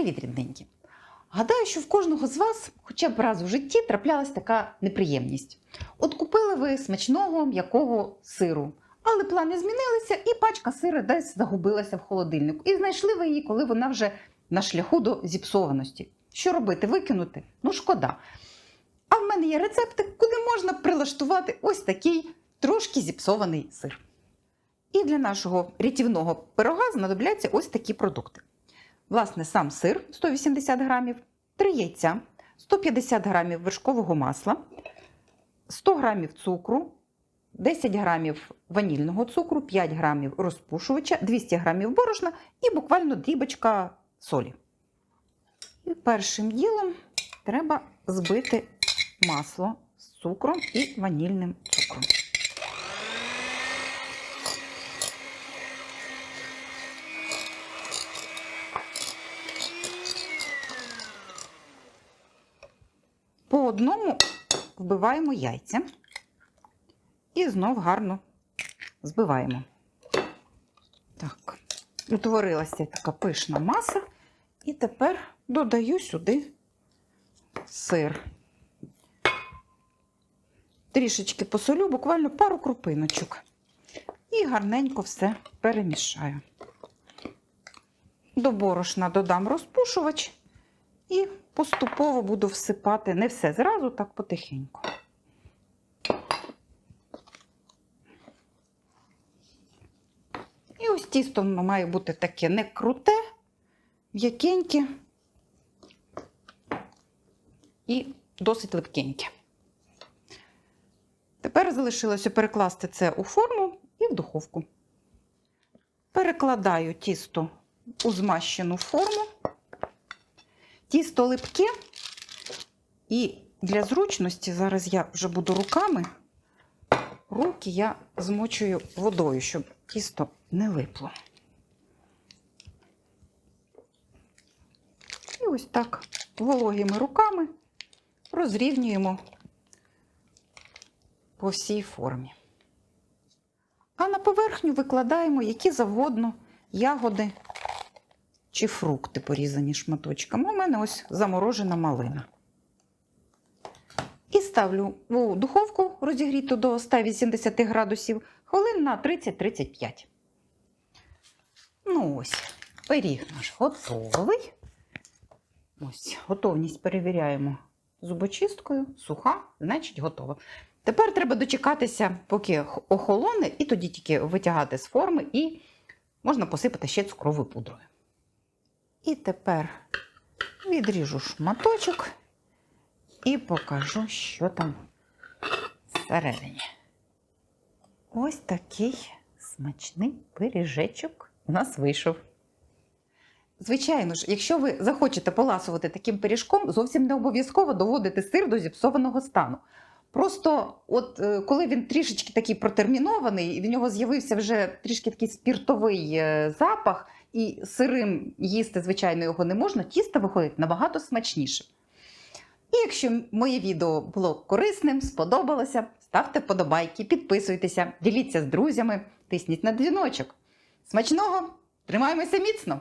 Привіт, рідненькі! Гадаю, що в кожного з вас хоча б раз в житті траплялась така неприємність. От купили ви смачного м'якого сиру, але плани змінилися, і пачка сира десь загубилася в холодильнику. І знайшли ви її, коли вона вже на шляху до зіпсованості. Що робити? Викинути? Ну, шкода. А в мене є рецепти, куди можна прилаштувати ось такий трошки зіпсований сир. І для нашого рятівного пирога знадобляться ось такі продукти. Власне, сам сир 180 грамів, 3 яйця, 150 грамів вершкового масла, 100 грамів цукру, 10 грамів ванільного цукру, 5 грамів розпушувача, 200 грамів борошна і буквально дрібочка солі. І першим ділом треба збити масло з цукром і ванільним цукром. По одному вбиваємо яйця і знов гарно збиваємо. Так, утворилася така пишна маса. І тепер додаю сюди сир. Трішечки посолю, буквально пару крупиночок. І гарненько все перемішаю. До борошна додам розпушувач і поступово буду всипати не все зразу, так потихеньку. І ось тісто має бути таке не круте, м'якеньке і досить липкеньке. Тепер залишилося перекласти це у форму і в духовку. Перекладаю тісто у змащену форму. Тісто липке, і для зручності зараз я вже буду руками. Руки я змочую водою, щоб тісто не липло. І ось так вологими руками розрівнюємо по всій формі. А на поверхню викладаємо які завгодно ягоди чи фрукти, порізані шматочками. У мене ось заморожена малина. І ставлю у духовку розігріту до 180 градусів хвилин на 30-35. Ну ось, пиріг наш готовий. Ось, готовність перевіряємо зубочисткою, суха, значить готова. Тепер треба дочекатися, поки охолоне, і тоді тільки витягати з форми, і можна посипати ще цукровою пудрою. І тепер відріжу шматочок і покажу, що там всередині. Ось такий смачний пиріжечок у нас вийшов. Звичайно ж, якщо ви захочете поласувати таким пиріжком, зовсім не обов'язково доводити сир до зіпсованого стану. Просто, от е, коли він трішечки такий протермінований, і в нього з'явився вже трішки такий спіртовий е, запах, і сирим їсти, звичайно, його не можна, тісто виходить набагато смачніше. І якщо моє відео було корисним, сподобалося, ставте вподобайки, підписуйтеся, діліться з друзями, тисніть на дзвіночок. Смачного! Тримаємося міцно!